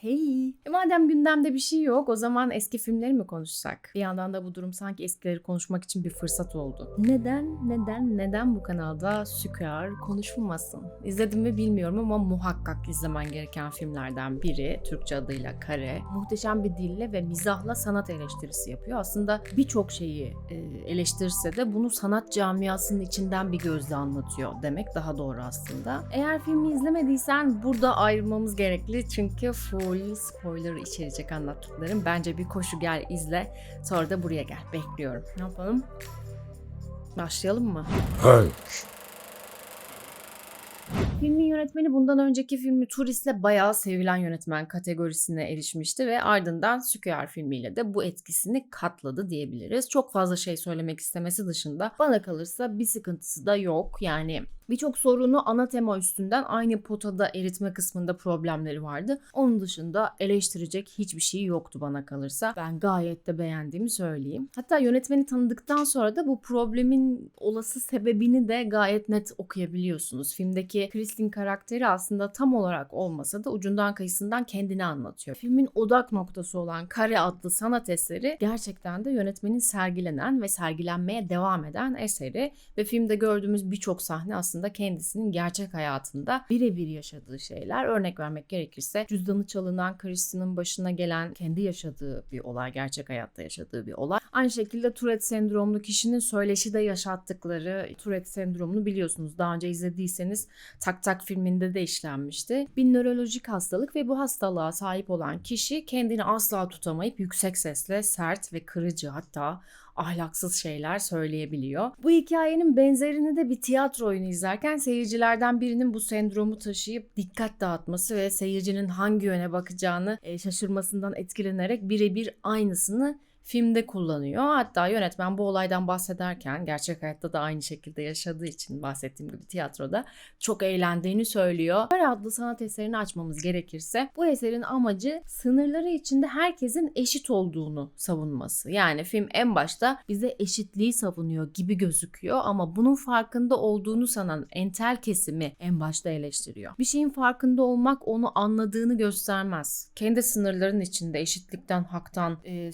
Hey. E madem gündemde bir şey yok o zaman eski filmleri mi konuşsak? Bir yandan da bu durum sanki eskileri konuşmak için bir fırsat oldu. Neden, neden, neden bu kanalda Sükar konuşulmasın? İzledim mi bilmiyorum ama muhakkak izlemen gereken filmlerden biri. Türkçe adıyla Kare. Muhteşem bir dille ve mizahla sanat eleştirisi yapıyor. Aslında birçok şeyi e, eleştirse de bunu sanat camiasının içinden bir gözle anlatıyor demek daha doğru aslında. Eğer filmi izlemediysen burada ayrılmamız gerekli çünkü full spoiler içerecek anlattıklarım. Bence bir koşu gel izle sonra da buraya gel. Bekliyorum. Ne yapalım? Başlayalım mı? Hayır. Filmin yönetmeni bundan önceki filmi Turist'le bayağı sevilen yönetmen kategorisine erişmişti ve ardından Süküyer filmiyle de bu etkisini katladı diyebiliriz. Çok fazla şey söylemek istemesi dışında bana kalırsa bir sıkıntısı da yok. Yani Birçok sorunu ana tema üstünden aynı potada eritme kısmında problemleri vardı. Onun dışında eleştirecek hiçbir şey yoktu bana kalırsa. Ben gayet de beğendiğimi söyleyeyim. Hatta yönetmeni tanıdıktan sonra da bu problemin olası sebebini de gayet net okuyabiliyorsunuz. Filmdeki Kristin karakteri aslında tam olarak olmasa da ucundan kıyısından kendini anlatıyor. Filmin odak noktası olan Kare adlı sanat eseri gerçekten de yönetmenin sergilenen ve sergilenmeye devam eden eseri ve filmde gördüğümüz birçok sahne aslında kendisinin gerçek hayatında birebir yaşadığı şeyler. Örnek vermek gerekirse cüzdanı çalınan Kristin'in başına gelen kendi yaşadığı bir olay, gerçek hayatta yaşadığı bir olay. Aynı şekilde Tourette sendromlu kişinin söyleşide yaşattıkları Tourette sendromunu biliyorsunuz. Daha önce izlediyseniz Tak Tak filminde de işlenmişti. Bir nörolojik hastalık ve bu hastalığa sahip olan kişi kendini asla tutamayıp yüksek sesle sert ve kırıcı hatta ahlaksız şeyler söyleyebiliyor. Bu hikayenin benzerini de bir tiyatro oyunu izlerken seyircilerden birinin bu sendromu taşıyıp dikkat dağıtması ve seyircinin hangi yöne bakacağını e, şaşırmasından etkilenerek birebir aynısını filmde kullanıyor. Hatta yönetmen bu olaydan bahsederken gerçek hayatta da aynı şekilde yaşadığı için bahsettiğim gibi tiyatroda çok eğlendiğini söylüyor. Kare adlı sanat eserini açmamız gerekirse bu eserin amacı sınırları içinde herkesin eşit olduğunu savunması. Yani film en başta bize eşitliği savunuyor gibi gözüküyor ama bunun farkında olduğunu sanan entel kesimi en başta eleştiriyor. Bir şeyin farkında olmak onu anladığını göstermez. Kendi sınırların içinde eşitlikten, haktan, e,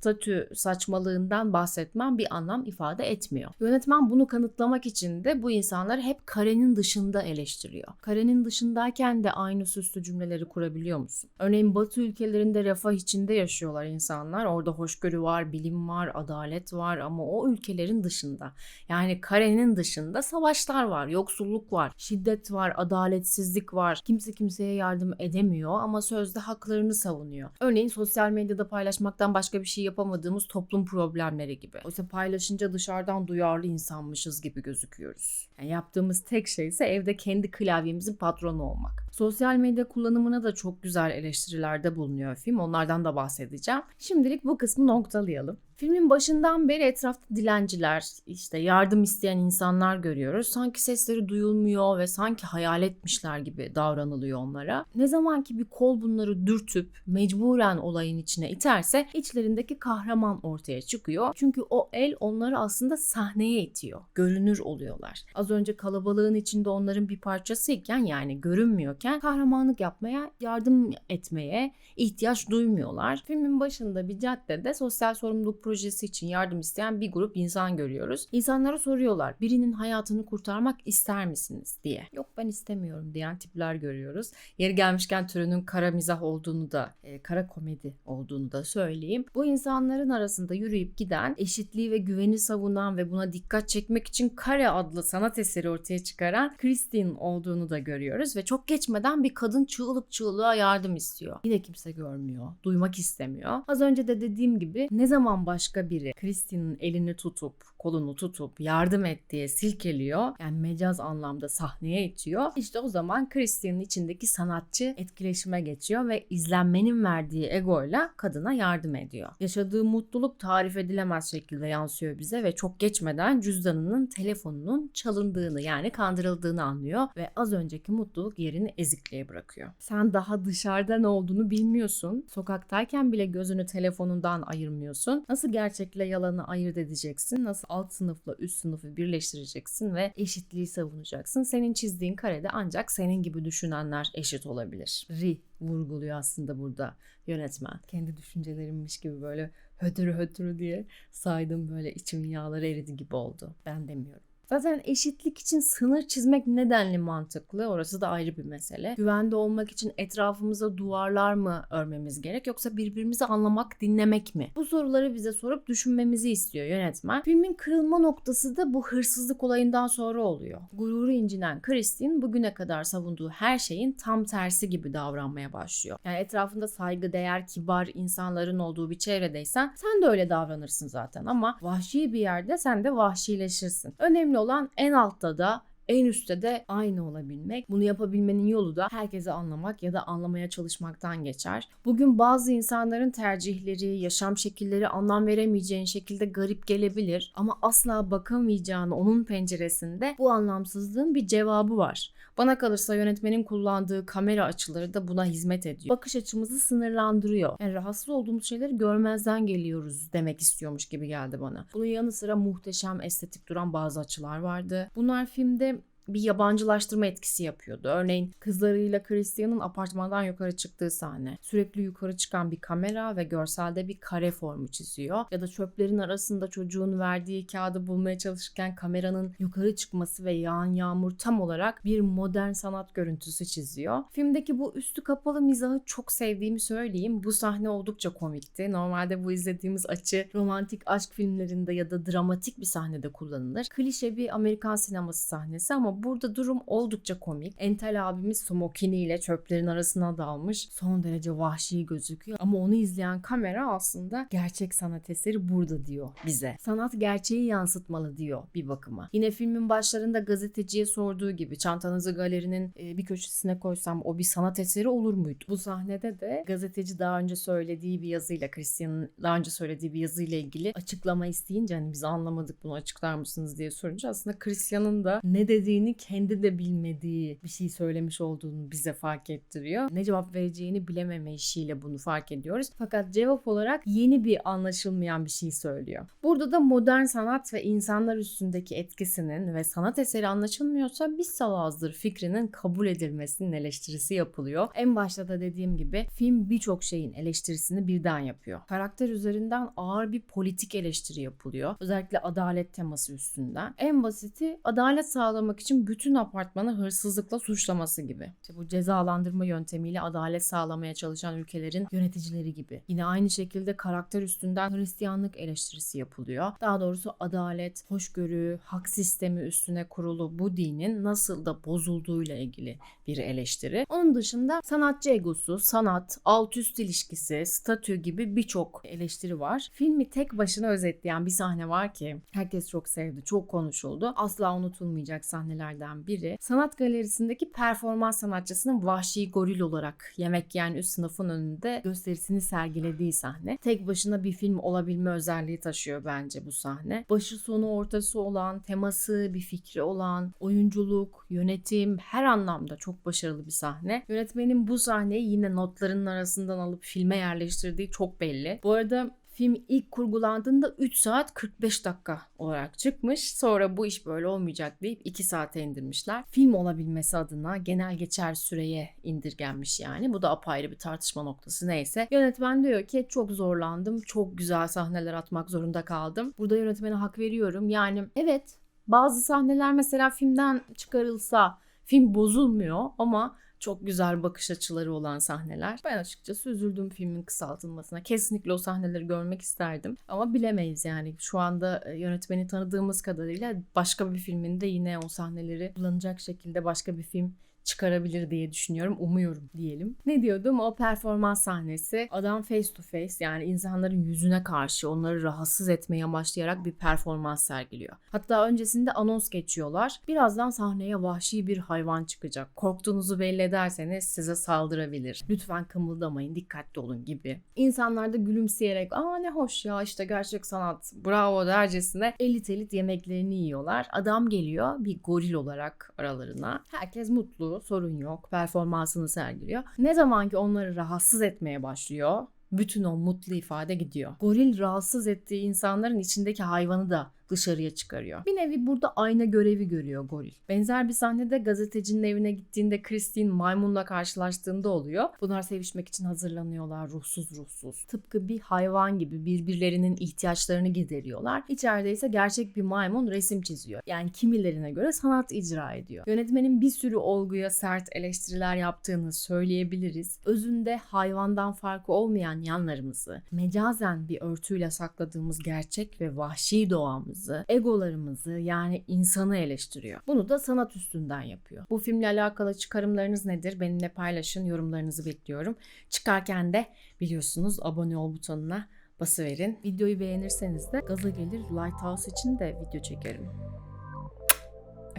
statü saçmalığından bahsetmem bir anlam ifade etmiyor. Yönetmen bunu kanıtlamak için de bu insanları hep karenin dışında eleştiriyor. Karenin dışındayken de aynı süslü cümleleri kurabiliyor musun? Örneğin Batı ülkelerinde refah içinde yaşıyorlar insanlar. Orada hoşgörü var, bilim var, adalet var ama o ülkelerin dışında. Yani karenin dışında savaşlar var, yoksulluk var, şiddet var, adaletsizlik var. Kimse kimseye yardım edemiyor ama sözde haklarını savunuyor. Örneğin sosyal medyada paylaşmaktan başka bir şey yapamadığımız toplum problemleri gibi. Oysa paylaşınca dışarıdan duyarlı insanmışız gibi gözüküyoruz. Yani yaptığımız tek şey ise evde kendi klavyemizin patronu olmak. Sosyal medya kullanımına da çok güzel eleştirilerde bulunuyor film. Onlardan da bahsedeceğim. Şimdilik bu kısmı noktalayalım. Filmin başından beri etrafta dilenciler, işte yardım isteyen insanlar görüyoruz. Sanki sesleri duyulmuyor ve sanki hayal etmişler gibi davranılıyor onlara. Ne zaman ki bir kol bunları dürtüp mecburen olayın içine iterse içlerindeki kahraman ortaya çıkıyor. Çünkü o el onları aslında sahneye itiyor. Görünür oluyorlar. Az önce kalabalığın içinde onların bir parçasıyken yani görünmüyorken kahramanlık yapmaya, yardım etmeye ihtiyaç duymuyorlar. Filmin başında bir caddede sosyal sorumluluk projesi için yardım isteyen bir grup insan görüyoruz. İnsanlara soruyorlar birinin hayatını kurtarmak ister misiniz diye. Yok ben istemiyorum diyen tipler görüyoruz. Yeri gelmişken türünün kara mizah olduğunu da, e, kara komedi olduğunu da söyleyeyim. Bu insanların arasında yürüyüp giden, eşitliği ve güveni savunan ve buna dikkat çekmek için Kare adlı sanat eseri ortaya çıkaran Christine olduğunu da görüyoruz ve çok geçmeden bir kadın çığlık çığlığa yardım istiyor. Yine kimse görmüyor, duymak istemiyor. Az önce de dediğim gibi ne zaman başka biri Christine'in elini tutup, kolunu tutup yardım et diye silkeliyor. Yani mecaz anlamda sahneye itiyor. İşte o zaman Christine'in içindeki sanatçı etkileşime geçiyor ve izlenmenin verdiği egoyla kadına yardım ediyor. Yaşadığı mutluluk tarif edilemez şekilde yansıyor bize ve çok geçmeden cüzdanının telefonunun çalındığını yani kandırıldığını anlıyor ve az önceki mutluluk yerini ezikliğe bırakıyor. Sen daha dışarıda ne olduğunu bilmiyorsun. Sokaktayken bile gözünü telefonundan ayırmıyorsun. Nasıl gerçekle yalanı ayırt edeceksin? Nasıl alt sınıfla üst sınıfı birleştireceksin ve eşitliği savunacaksın. Senin çizdiğin karede ancak senin gibi düşünenler eşit olabilir. Ri vurguluyor aslında burada yönetmen. Kendi düşüncelerimmiş gibi böyle hötürü hötürü diye saydım böyle içimin yağları eridi gibi oldu. Ben demiyorum. Zaten eşitlik için sınır çizmek nedenli mantıklı? Orası da ayrı bir mesele. Güvende olmak için etrafımıza duvarlar mı örmemiz gerek yoksa birbirimizi anlamak, dinlemek mi? Bu soruları bize sorup düşünmemizi istiyor yönetmen. Filmin kırılma noktası da bu hırsızlık olayından sonra oluyor. Gururu incinen Christine bugüne kadar savunduğu her şeyin tam tersi gibi davranmaya başlıyor. Yani etrafında saygı, değer, kibar insanların olduğu bir çevredeysen sen de öyle davranırsın zaten ama vahşi bir yerde sen de vahşileşirsin. Önemli olan en altta da en üstte de aynı olabilmek. Bunu yapabilmenin yolu da herkese anlamak ya da anlamaya çalışmaktan geçer. Bugün bazı insanların tercihleri, yaşam şekilleri anlam veremeyeceğin şekilde garip gelebilir ama asla bakamayacağın onun penceresinde bu anlamsızlığın bir cevabı var. Bana kalırsa yönetmenin kullandığı kamera açıları da buna hizmet ediyor. Bakış açımızı sınırlandırıyor. Yani rahatsız olduğumuz şeyleri görmezden geliyoruz demek istiyormuş gibi geldi bana. Bunun yanı sıra muhteşem estetik duran bazı açılar vardı. Bunlar filmde bir yabancılaştırma etkisi yapıyordu. Örneğin kızlarıyla Christian'ın apartmandan yukarı çıktığı sahne. Sürekli yukarı çıkan bir kamera ve görselde bir kare formu çiziyor. Ya da çöplerin arasında çocuğun verdiği kağıdı bulmaya çalışırken kameranın yukarı çıkması ve yağan yağmur tam olarak bir modern sanat görüntüsü çiziyor. Filmdeki bu üstü kapalı mizahı çok sevdiğimi söyleyeyim. Bu sahne oldukça komikti. Normalde bu izlediğimiz açı romantik aşk filmlerinde ya da dramatik bir sahnede kullanılır. Klişe bir Amerikan sineması sahnesi ama burada durum oldukça komik. Entel abimiz smokiniyle çöplerin arasına dalmış. Son derece vahşi gözüküyor. Ama onu izleyen kamera aslında gerçek sanat eseri burada diyor bize. Sanat gerçeği yansıtmalı diyor bir bakıma. Yine filmin başlarında gazeteciye sorduğu gibi çantanızı galerinin e, bir köşesine koysam o bir sanat eseri olur muydu? Bu sahnede de gazeteci daha önce söylediği bir yazıyla Christian'ın daha önce söylediği bir yazıyla ilgili açıklama isteyince hani biz anlamadık bunu açıklar mısınız diye sorunca aslında Christian'ın da ne dediğini kendi de bilmediği bir şey söylemiş olduğunu bize fark ettiriyor. Ne cevap vereceğini bilememe işiyle bunu fark ediyoruz. Fakat cevap olarak yeni bir anlaşılmayan bir şey söylüyor. Burada da modern sanat ve insanlar üstündeki etkisinin ve sanat eseri anlaşılmıyorsa biz salazdır fikrinin kabul edilmesinin eleştirisi yapılıyor. En başta da dediğim gibi film birçok şeyin eleştirisini birden yapıyor. Karakter üzerinden ağır bir politik eleştiri yapılıyor. Özellikle adalet teması üstünden. En basiti adalet sağlamak için bütün apartmanı hırsızlıkla suçlaması gibi. İşte bu cezalandırma yöntemiyle adalet sağlamaya çalışan ülkelerin yöneticileri gibi. Yine aynı şekilde karakter üstünden Hristiyanlık eleştirisi yapılıyor. Daha doğrusu adalet, hoşgörü, hak sistemi üstüne kurulu bu dinin nasıl da bozulduğuyla ilgili bir eleştiri. Onun dışında sanatçı egosu, sanat, alt üst ilişkisi, statü gibi birçok eleştiri var. Filmi tek başına özetleyen bir sahne var ki herkes çok sevdi, çok konuşuldu. Asla unutulmayacak sahnelerden biri. Sanat galerisindeki performans sanatçısının vahşi goril olarak yemek yiyen üst sınıfın önünde gösterisini sergilediği sahne. Tek başına bir film olabilme özelliği taşıyor bence bu sahne. Başı sonu ortası olan, teması, bir fikri olan, oyunculuk, yönetim her anlamda çok başarılı bir sahne. Yönetmenin bu sahneyi yine notlarının arasından alıp filme yerleştirdiği çok belli. Bu arada Film ilk kurgulandığında 3 saat 45 dakika olarak çıkmış. Sonra bu iş böyle olmayacak deyip 2 saate indirmişler. Film olabilmesi adına genel geçer süreye indirgenmiş yani. Bu da apayrı bir tartışma noktası neyse. Yönetmen diyor ki çok zorlandım. Çok güzel sahneler atmak zorunda kaldım. Burada yönetmene hak veriyorum. Yani evet bazı sahneler mesela filmden çıkarılsa film bozulmuyor ama çok güzel bakış açıları olan sahneler. Ben açıkçası üzüldüm filmin kısaltılmasına. Kesinlikle o sahneleri görmek isterdim. Ama bilemeyiz yani. Şu anda e, yönetmeni tanıdığımız kadarıyla başka bir filminde yine o sahneleri kullanacak şekilde başka bir film çıkarabilir diye düşünüyorum. Umuyorum diyelim. Ne diyordum? O performans sahnesi. Adam face to face yani insanların yüzüne karşı onları rahatsız etmeye başlayarak bir performans sergiliyor. Hatta öncesinde anons geçiyorlar. Birazdan sahneye vahşi bir hayvan çıkacak. Korktuğunuzu belli ederseniz size saldırabilir. Lütfen kımıldamayın, dikkatli olun gibi. İnsanlar da gülümseyerek aa ne hoş ya işte gerçek sanat bravo dercesine elit elit yemeklerini yiyorlar. Adam geliyor bir goril olarak aralarına. Herkes mutlu, sorun yok. Performansını sergiliyor. Ne zaman ki onları rahatsız etmeye başlıyor bütün o mutlu ifade gidiyor. Goril rahatsız ettiği insanların içindeki hayvanı da dışarıya çıkarıyor. Bir nevi burada ayna görevi görüyor goril. Benzer bir sahnede gazetecinin evine gittiğinde Christine maymunla karşılaştığında oluyor. Bunlar sevişmek için hazırlanıyorlar ruhsuz ruhsuz. Tıpkı bir hayvan gibi birbirlerinin ihtiyaçlarını gideriyorlar. İçeride ise gerçek bir maymun resim çiziyor. Yani kimilerine göre sanat icra ediyor. Yönetmenin bir sürü olguya sert eleştiriler yaptığını söyleyebiliriz. Özünde hayvandan farkı olmayan yanlarımızı, mecazen bir örtüyle sakladığımız gerçek ve vahşi doğamızı, egolarımızı yani insanı eleştiriyor. Bunu da sanat üstünden yapıyor. Bu filmle alakalı çıkarımlarınız nedir? Benimle paylaşın, yorumlarınızı bekliyorum. Çıkarken de biliyorsunuz abone ol butonuna basıverin. Videoyu beğenirseniz de gaza gelir Lighthouse için de video çekerim.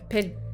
Öperim.